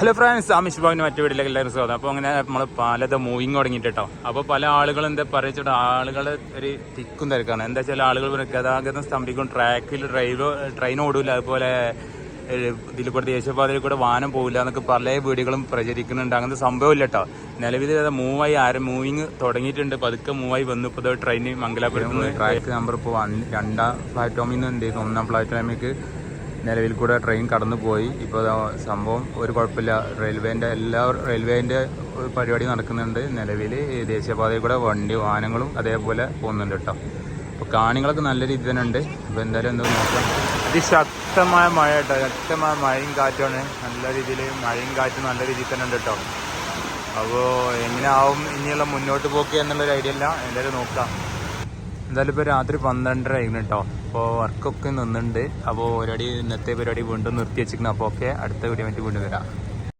Hello friends Amish ഭാഗിന് മറ്റു വീട്ടിലേക്ക് എല്ലാവരും സ്വാഗതം. അപ്പോൾ അങ്ങനെ നമ്മൾ പലത് മൂവിങ് തുടങ്ങിയിട്ട് കേട്ടോ അപ്പോൾ പല ആളുകളും എന്താ പറയുക ആളുകൾ ഒരു തിക്കും തിരക്കാണ്. എന്താ വെച്ചാൽ ആളുകൾ ഗതാഗതം സ്തംഭിക്കും ട്രാക്കിൽ ഡ്രൈവ് ട്രെയിൻ ഓടില്ല അതുപോലെ ഇതിൽ കൂടെ ദേശീയപാതയിൽ കൂടെ വാഹനം പോകില്ല എന്നൊക്കെ പല വീടുകളും പ്രചരിക്കുന്നുണ്ട്. അങ്ങനത്തെ സംഭവമില്ല കേട്ടോ നിലവിൽ മൂവായി ആരും മൂവിങ് തുടങ്ങിയിട്ടുണ്ട്. പതുക്കെ മൂവായി വന്നു. ഇപ്പോൾ ട്രെയിൻ മംഗലാപുരത്ത് ട്രാക്ക് നമ്പർ ഇപ്പോൾ രണ്ടാം പ്ലാറ്റ്ഫോമിൽ നിന്ന് എന്ത് ചെയ്തു ഒന്നാം പ്ലാറ്റ്ഫോമിലേക്ക് നിലവിൽ കൂടെ ട്രെയിൻ കടന്നു പോയി ഇപ്പോൾ സംഭവം ഒരു കുഴപ്പമില്ല. റെയിൽവേന്റെ എല്ലാ റെയിൽവേന്റെ പരിപാടി നടക്കുന്നുണ്ട്. നിലവിൽ ദേശീയപാതയിൽ കൂടെ വണ്ടി വാഹനങ്ങളും അതേപോലെ പോകുന്നുണ്ട് കേട്ടോ. അപ്പോൾ കാണികളൊക്കെ നല്ല രീതിയിൽ തന്നെ ഉണ്ട്. അപ്പോൾ എന്തായാലും എന്തോ നോക്കാം. അതിശക്തമായ മഴ കേട്ടോ. ശക്തമായ മഴയും കാറ്റുമാണ്. നല്ല രീതിയിൽ മഴയും കാറ്റും നല്ല രീതിയിൽ തന്നെ ഉണ്ട് കേട്ടോ. അപ്പോൾ എങ്ങനെയാവും? ഇനിയുള്ള മുന്നോട്ട് പോക്ക് എന്നുള്ളൊരു ഐഡിയ ഇല്ല. എന്തായാലും നോക്കാം. എന്തായാലും ഇപ്പോൾ രാത്രി പന്ത്രണ്ടര ആയിരുന്നു കേട്ടോ അപ്പോൾ വർക്കൊക്കെ നിന്നുണ്ട്. അപ്പോൾ ഒരടി ഇന്നത്തെ പരിപാടി വീണ്ടും നിർത്തി വെച്ചിരിക്കണം അപ്പോൾ ഓക്കെ അടുത്ത വീഡിയോ വേണ്ടി വീണ്ടും വരാം.